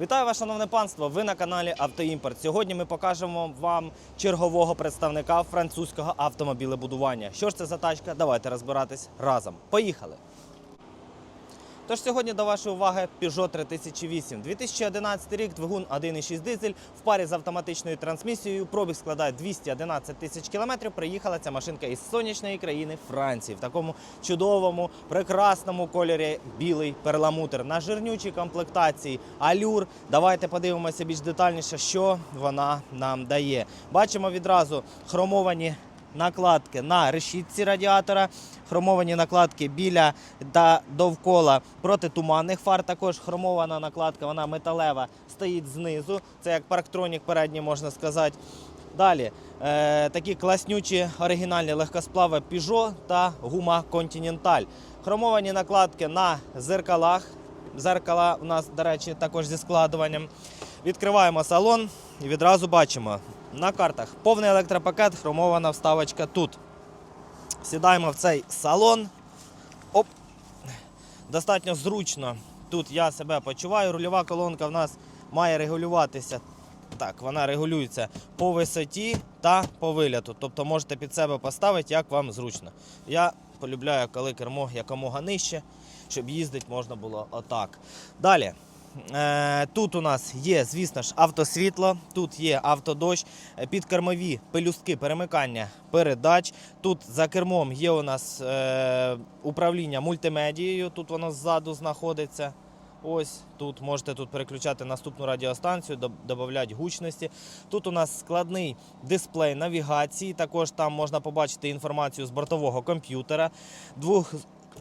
Вітаю вас, шановне панство! Ви на каналі Автоімпорт. Сьогодні ми покажемо вам чергового представника французького автомобілебудування. Що ж це за тачка? Давайте розбиратись разом. Поїхали! Тож сьогодні до вашої уваги Peugeot 3008. 2011 рік, двигун 1,6 дизель в парі з автоматичною трансмісією. Пробіг складає 211 тисяч кілометрів. Приїхала ця машинка із сонячної країни Франції в такому чудовому, прекрасному кольорі білий перламутр на жирнючій комплектації алюр. Давайте подивимося більш детальніше, що вона нам дає. Бачимо відразу хромовані накладки на решітці радіатора, хромовані накладки біля та довкола протитуманних фар. Також хромована накладка, вона металева, стоїть знизу. Це як парктронік передній, можна сказати. Далі е, такі класнючі оригінальні легкосплави Peugeot та гума Continental. Хромовані накладки на зеркалах. Зеркала у нас, до речі, також зі складуванням. Відкриваємо салон і відразу бачимо на картах повний електропакет, хромована вставочка тут. Сідаємо в цей салон. Оп. Достатньо зручно. Тут я себе почуваю. Рульова колонка в нас має регулюватися. Так, вона регулюється по висоті та по виляту. Тобто можете під себе поставити, як вам зручно. Я полюбляю, коли кермо якомога нижче, щоб їздити можна було отак. Далі. Е, Тут у нас є, звісно ж, автосвітло, тут є автодощ, е, підкермові пелюстки перемикання передач. Тут за кермом є у нас е, управління мультимедією, тут воно ззаду знаходиться. Ось тут можете тут переключати наступну радіостанцію, додати гучності. Тут у нас складний дисплей навігації. Також там можна побачити інформацію з бортового комп'ютера.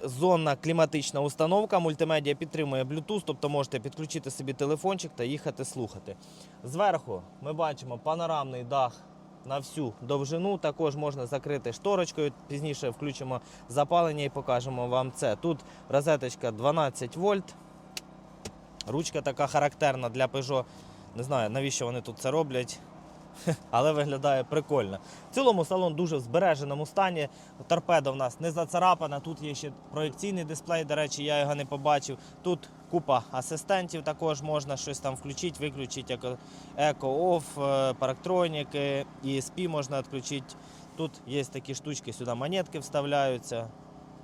Двохзонна кліматична установка. Мультимедіа підтримує Bluetooth, тобто можете підключити собі телефончик та їхати слухати. Зверху ми бачимо панорамний дах. На всю довжину також можна закрити шторочкою. Пізніше включимо запалення і покажемо вам це. Тут розеточка 12 вольт. Ручка така характерна для Peugeot. Не знаю, навіщо вони тут це роблять, але виглядає прикольно. В цілому салон дуже в збереженому стані. Торпеда в нас не зацарапана. Тут є ще проєкційний дисплей. До речі, я його не побачив. Тут купа асистентів, також можна щось там включити, виключити, як еко-офф, парктроніки, ESP можна відключити. Тут є такі штучки, сюди монетки вставляються.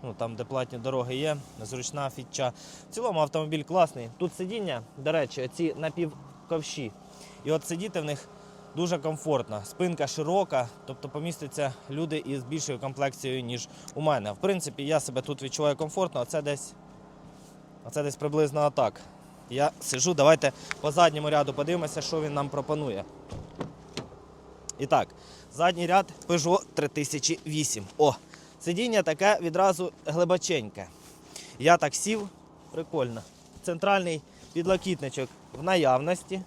Ну, там, де платні дороги є, зручна фітча. В цілому автомобіль класний. Тут сидіння, до речі, ці напівковші. І от сидіти в них дуже комфортно. Спинка широка, тобто помістяться люди із більшою комплекцією, ніж у мене. В принципі, я себе тут відчуваю комфортно, а це десь, а це десь приблизно отак. Я сижу, давайте по задньому ряду подивимося, що він нам пропонує. І так, задній ряд Peugeot 3008. О, Сидіння таке відразу глибоченьке. Я так сів, прикольно. Центральний підлокітничок в наявності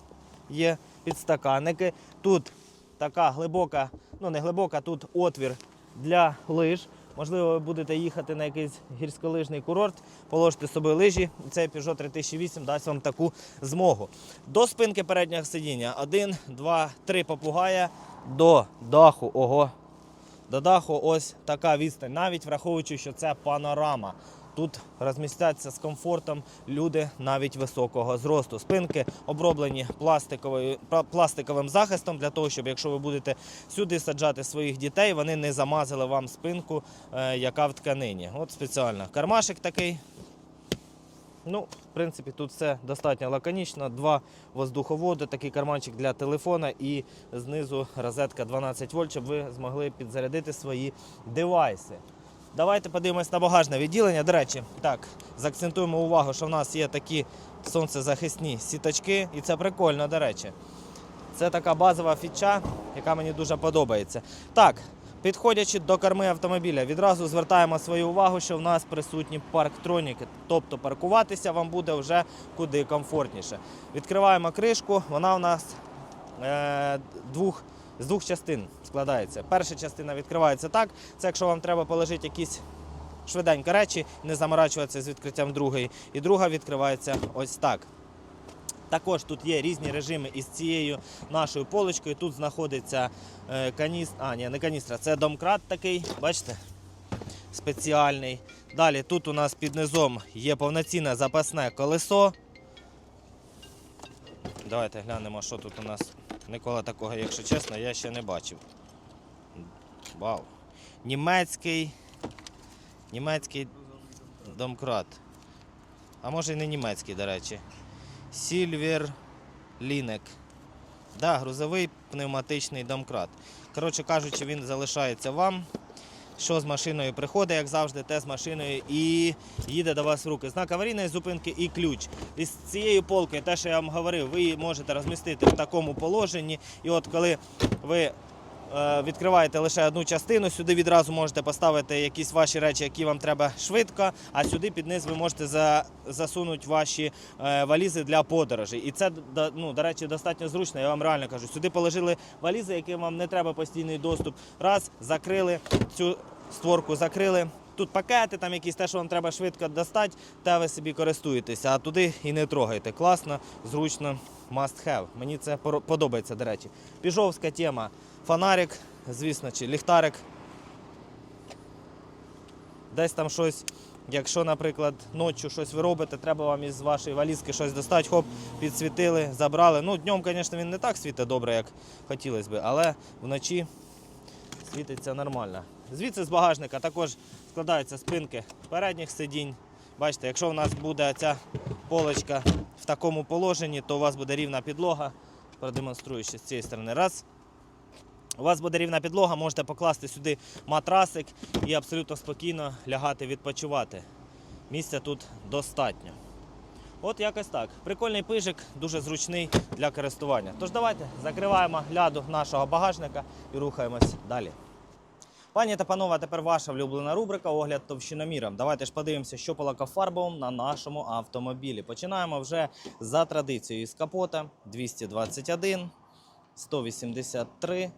є підстаканники. Тут така глибока, ну не глибока, тут отвір для лиж. Можливо, ви будете їхати на якийсь гірськолижний курорт, положите собі лижі, цей Peugeot 3008 дасть вам таку змогу. До спинки переднього сидіння один, два, три попугая до даху. Ого, до даху ось така відстань, навіть враховуючи, що це панорама. Тут розмістяться з комфортом люди навіть високого зросту. Спинки оброблені пластиковим захистом для того, щоб якщо ви будете сюди саджати своїх дітей, вони не замазали вам спинку, е, яка в тканині. От спеціально. Кармашик такий. Ну, в принципі, тут все достатньо лаконічно. Два воздуховоди, такий карманчик для телефона і знизу розетка 12 вольт, щоб ви змогли підзарядити свої девайси. Давайте подивимось на багажне відділення. До речі, так, заакцентуємо увагу, що в нас є такі сонцезахисні сіточки, і це прикольно, до речі. Це така базова фіча, яка мені дуже подобається. Так, підходячи до корми автомобіля, відразу звертаємо свою увагу, що в нас присутні парктроніки. Тобто паркуватися вам буде вже куди комфортніше. Відкриваємо кришку, вона у нас е, двох, з двох частин складається. Перша частина відкривається так. Це якщо вам треба положити якісь швиденько речі, не заморачуватися з відкриттям другої. І друга відкривається ось так. Також тут є різні режими із цією нашою поличкою. Тут знаходиться е, каністра, а ні, не каністра, це домкрат такий, бачите? Спеціальний. Далі тут у нас під низом є повноцінне запасне колесо. Давайте глянемо, що тут у нас. Ніколи такого, якщо чесно, я ще не бачив. Вау. Німецький. Німецький домкрат. А може і не німецький, до речі. Сільвер Лінек. Да, грузовий пневматичний домкрат. Коротше кажучи, він залишається вам. Що з машиною приходить, як завжди, те з машиною і їде до вас в руки. Знак аварійної зупинки і ключ. Із цією полкою, те, що я вам говорив, ви можете розмістити в такому положенні. І от коли ви відкриваєте лише одну частину, сюди відразу можете поставити якісь ваші речі, які вам треба швидко, а сюди під низ ви можете засунути ваші е, валізи для подорожей. І це, ну, до речі, достатньо зручно, я вам реально кажу. Сюди положили валізи, яким вам не треба постійний доступ. Раз, закрили цю створку, закрили. Тут пакети, там якісь те, що вам треба швидко достати, та ви собі користуєтеся, а туди і не трогайте. Класно, зручно, must have. Мені це подобається, до речі. Піжовська тема. Фонарик, звісно, чи ліхтарик. Десь там щось, якщо, наприклад, ночі щось ви робите, треба вам із вашої валізки щось достати, хоп, підсвітили, забрали. Ну, днем, звісно, він не так світить добре, як хотілося б, але вночі світиться нормально. Звідси з багажника також складаються спинки передніх сидінь. Бачите, якщо у нас буде ця полочка в такому положенні, то у вас буде рівна підлога. Продемонструю ще з цієї сторони. Раз. У вас буде рівна підлога, можете покласти сюди матрасик і абсолютно спокійно лягати відпочивати. Місця тут достатньо. От якось так. Прикольний пижик, дуже зручний для користування. Тож давайте закриваємо ляду нашого багажника і рухаємось далі. Пані та панове, тепер ваша влюблена рубрика Огляд товщиноміром. Давайте ж подивимося, що по лакофарбовому на нашому автомобілі. Починаємо вже за традицією з капота 221, 183,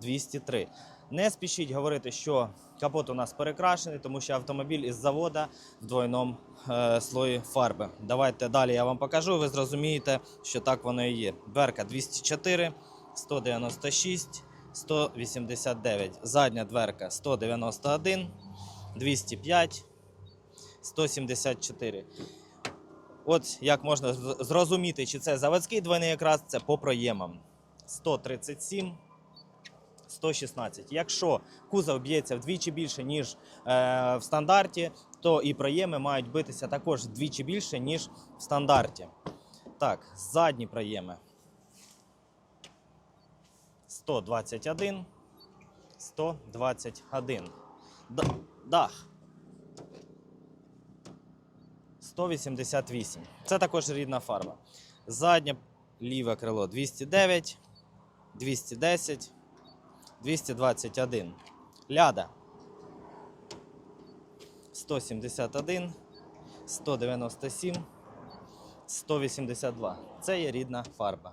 203. Не спішіть говорити, що капот у нас перекрашений, тому що автомобіль із завода в двойному е, слої фарби. Давайте далі я вам покажу, ви зрозумієте, що так воно і є. Дверка 204, 196, 189. Задня дверка 191, 205, 174. От як можна зрозуміти, чи це заводський двойний якраз, це по проємам. 137, 116. Якщо кузов б'ється вдвічі більше, ніж е, в стандарті, то і проєми мають битися також вдвічі більше, ніж в стандарті. Так, задні проєми. 121, 121. Дах. 188. Це також рідна фарба. Заднє ліве крило 209, 210, 221. Ляда 171, 197, 182. Це є рідна фарба.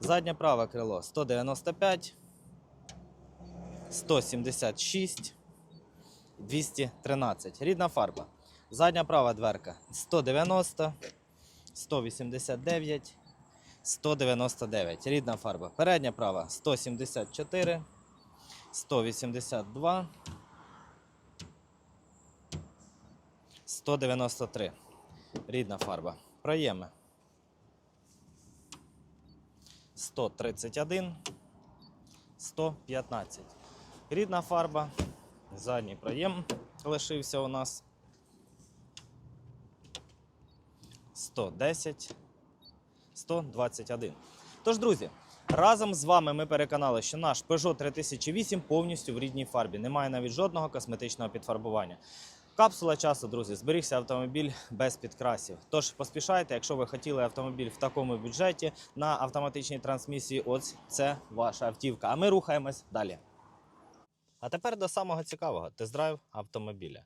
Заднє праве крило 195, 176, 213. Рідна фарба. Задня права дверка 190, 189, 199. Рідна фарба. Передня права 174, 182, 193. Рідна фарба. Проєми. 131, 115. Рідна фарба. Задній проєм лишився у нас. 110, 121. Тож, друзі, разом з вами ми переконали, що наш Peugeot 3008 повністю в рідній фарбі. Немає навіть жодного косметичного підфарбування. Капсула часу, друзі, зберігся автомобіль без підкрасів. Тож поспішайте, якщо ви хотіли автомобіль в такому бюджеті на автоматичній трансмісії, ось це ваша автівка. А ми рухаємось далі. А тепер до самого цікавого тест-драйв автомобіля.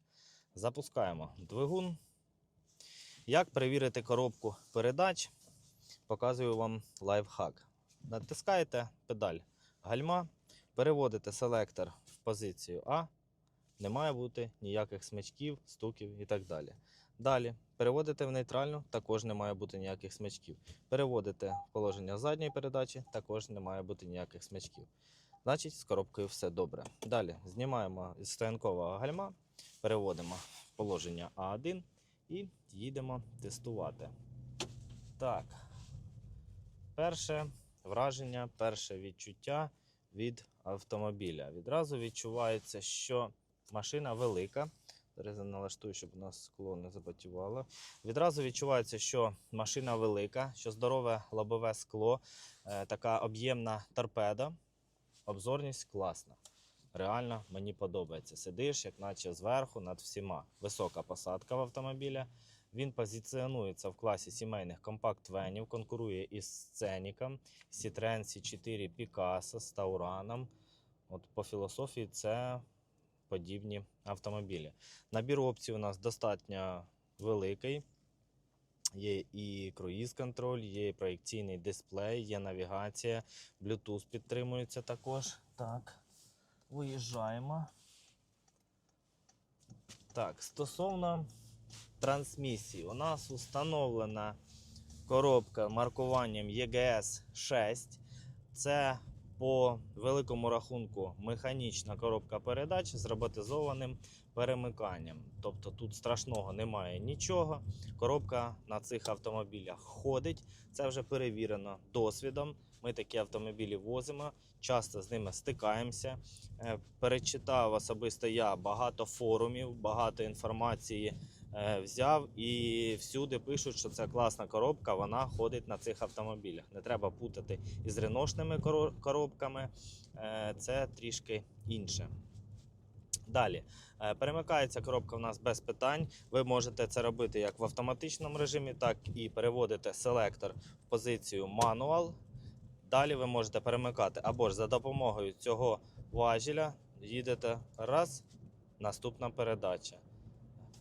Запускаємо двигун. Як перевірити коробку передач? Показую вам лайфхак. Натискаєте педаль гальма, переводите селектор в позицію А. Не має бути ніяких смичків, стуків і так далі. Далі переводите в нейтральну, також не має бути ніяких смичків. Переводите в положення задньої передачі, також не має бути ніяких смичків. Значить, з коробкою все добре. Далі знімаємо із стоянкового гальма, переводимо в положення А1 і їдемо тестувати. Так. перше враження, перше відчуття від автомобіля. Відразу відчувається, що машина велика. Зараз я налаштую, щоб у нас скло не запотівало. Відразу відчувається, що машина велика, що здорове лобове скло, е, така об'ємна торпеда. Обзорність класна. Реально мені подобається. Сидиш, як наче зверху над всіма. Висока посадка в автомобіля. Він позиціонується в класі сімейних компакт-венів, конкурує із Сценіком, Citroen C4 Picasso з Таураном. От по філософії це подібні автомобілі. Набір опцій у нас достатньо великий. Є і круїз-контроль, є і проєкційний дисплей, є навігація, Bluetooth підтримується також. Так, виїжджаємо. Так, стосовно трансмісії, у нас установлена коробка маркуванням EGS 6. Це по великому рахунку механічна коробка передач з роботизованим перемиканням. Тобто тут страшного немає нічого. Коробка на цих автомобілях ходить. Це вже перевірено досвідом. Ми такі автомобілі возимо, часто з ними стикаємося. Е, Перечитав особисто я багато форумів, багато інформації взяв і всюди пишуть, що це класна коробка, вона ходить на цих автомобілях. Не треба путати із реношними коробками, Е, це трішки інше. Далі Е, перемикається коробка в нас без питань. Ви можете це робити як в автоматичному режимі, так і переводите селектор в позицію мануал. Далі ви можете перемикати або ж за допомогою цього важеля їдете раз, наступна передача.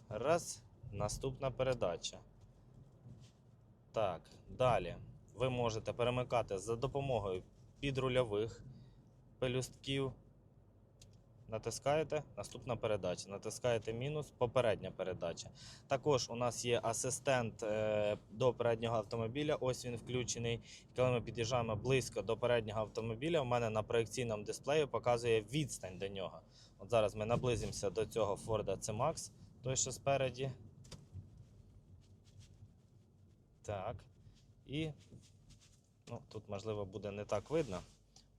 Раз, наступна передача. Так, далі ви можете перемикати за допомогою підрульових пелюстків. Натискаєте наступна передача. Натискаєте мінус, попередня передача. Також у нас є асистент е, до переднього автомобіля. Ось він включений. Коли ми під'їжджаємо близько до переднього автомобіля, у мене на проекційному дисплеї показує відстань до нього. От зараз ми наблизимося до цього Ford C-Max, той, що спереді. Так. І ну, тут, можливо, буде не так видно,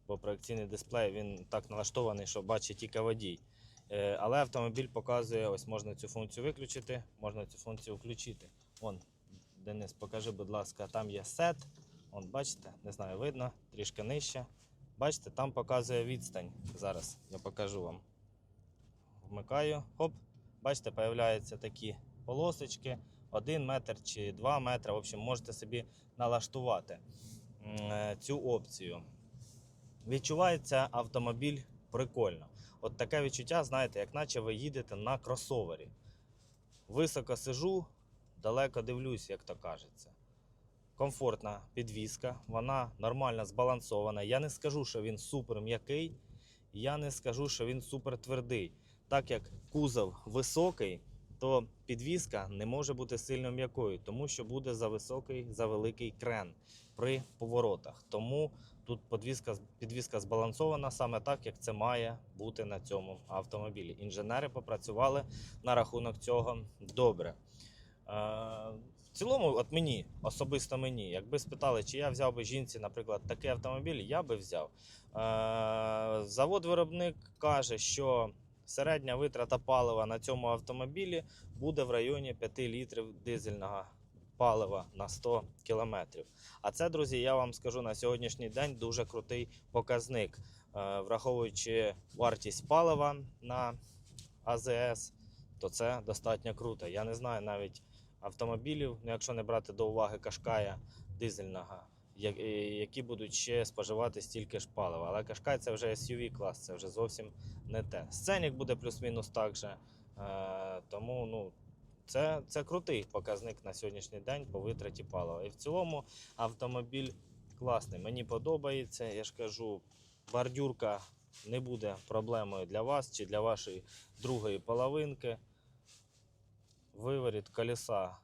бо проекційний дисплей він так налаштований, що бачить тільки водій. Е, Але автомобіль показує, ось можна цю функцію виключити, можна цю функцію включити. Вон, Денис, покажи, будь ласка, там є сет. Вон, бачите, не знаю, видно, трішки нижче. Бачите, там показує відстань. Зараз я покажу вам. Вмикаю, хоп, бачите, появляються такі полосочки, 1 метр чи 2 метри. В общем, можете собі налаштувати е, цю опцію. Відчувається автомобіль прикольно. От таке відчуття, знаєте, як наче ви їдете на кросовері. Високо сижу, далеко дивлюсь, як то кажеться. Комфортна підвізка, вона нормально збалансована. Я не скажу, що він супер м'який, я не скажу, що він супер твердий. Так як кузов високий, то підвізка не може бути сильно м'якою, тому що буде за високий, за великий крен при поворотах. Тому тут підвізка, підвізка збалансована саме так, як це має бути на цьому автомобілі. Інженери попрацювали на рахунок цього добре. Е, в цілому, от мені, особисто мені, якби спитали, чи я взяв би жінці, наприклад, такий автомобіль, я би взяв. Е, Завод-виробник каже, що середня витрата палива на цьому автомобілі буде в районі 5 літрів дизельного палива на 100 кілометрів. А це, друзі, я вам скажу на сьогоднішній день дуже крутий показник, Е, враховуючи вартість палива на АЗС, то це достатньо круто. Я не знаю навіть автомобілів, ну, якщо не брати до уваги Кашкая дизельного, які будуть ще споживати стільки ж палива. Але Кашкай це вже SUV клас, це вже зовсім не те. Сценік буде плюс-мінус так же. Е, тому ну, це, це крутий показник на сьогоднішній день по витраті палива. І в цілому автомобіль класний. Мені подобається. Я ж кажу, бордюрка не буде проблемою для вас чи для вашої другої половинки. Виворіт колеса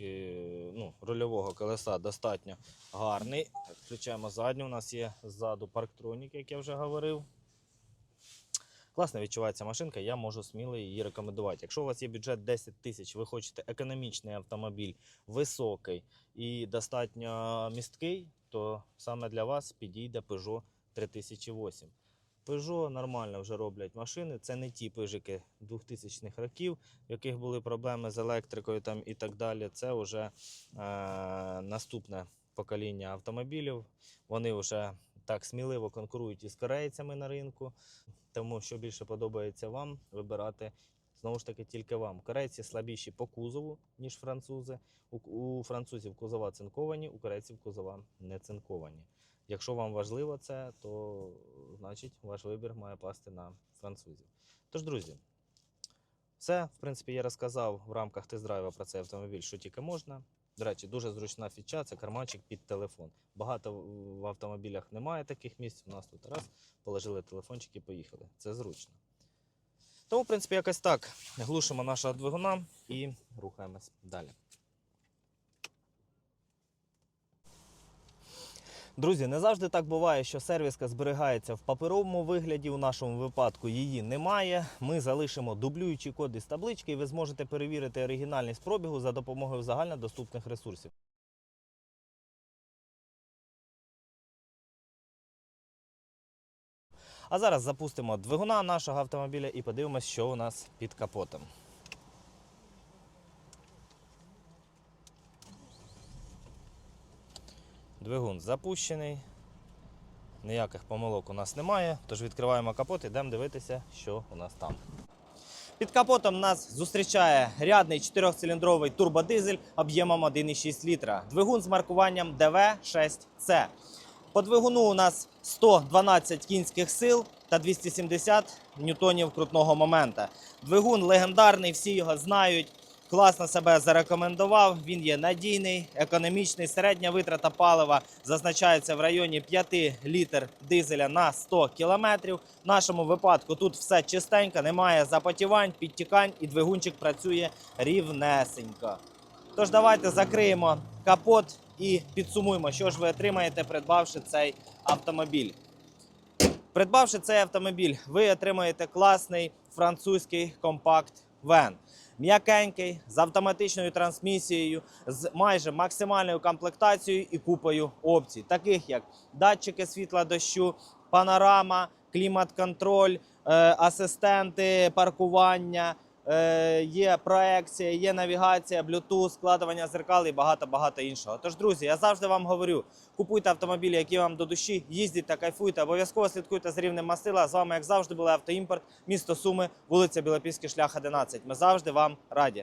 ну, рульового колеса достатньо гарний. Включаємо задню. У нас є ззаду парктронік, як я вже говорив. Класно відчувається машинка, я можу сміло її рекомендувати. Якщо у вас є бюджет 10 тисяч, ви хочете економічний автомобіль, високий і достатньо місткий, то саме для вас підійде Peugeot 3008. Peugeot нормально вже роблять машини. Це не ті пижики 2000-х років, в яких були проблеми з електрикою там і так далі. Це вже е, наступне покоління автомобілів. Вони вже так сміливо конкурують із корейцями на ринку. Тому що більше подобається вам вибирати знову ж таки тільки вам. Корейці слабіші по кузову, ніж французи. У, у французів кузова цинковані, у корейців кузова не цинковані. Якщо вам важливо це, то значить ваш вибір має пасти на французів. Тож, друзі, все, в принципі, я розказав в рамках тест-драйва про цей автомобіль, що тільки можна. До речі, дуже зручна фіча це карманчик під телефон. Багато в автомобілях немає таких місць. У нас тут раз положили телефончик і поїхали. Це зручно. Тому, в принципі, якось так. Глушимо нашого двигуна і рухаємось далі. Друзі, не завжди так буває, що сервіска зберігається в паперовому вигляді. У нашому випадку її немає. Ми залишимо дублюючі коди з таблички, і ви зможете перевірити оригінальність пробігу за допомогою загальнодоступних ресурсів. А зараз запустимо двигуна нашого автомобіля і подивимося, що у нас під капотом. Двигун запущений. Ніяких помилок у нас немає. Тож відкриваємо капот і йдемо дивитися, що у нас там. Під капотом нас зустрічає рядний 4-циліндровий турбодизель об'ємом 1,6 літра. Двигун з маркуванням DV6C. По двигуну у нас 112 кінських сил та 270 ньютонів крутного момента. Двигун легендарний, всі його знають. Класно себе зарекомендував. Він є надійний, економічний. Середня витрата палива зазначається в районі 5 літр дизеля на 100 кілометрів. В нашому випадку тут все чистенько, немає запотівань, підтікань і двигунчик працює рівнесенько. Тож давайте закриємо капот і підсумуємо, що ж ви отримаєте, придбавши цей автомобіль. Придбавши цей автомобіль, ви отримаєте класний французький компакт вен. М'якенький, з автоматичною трансмісією, з майже максимальною комплектацією і купою опцій, таких як датчики світла дощу, панорама, клімат-контроль, е, асистенти паркування, є проекція, є навігація, Bluetooth, складування зеркал і багато-багато іншого. Тож, друзі, я завжди вам говорю: купуйте автомобілі, які вам до душі, їздіть та кайфуйте. Обов'язково слідкуйте з рівнем масила. З вами, як завжди, були автоімпорт, місто Суми, вулиця Білопільський шлях 11. Ми завжди вам раді.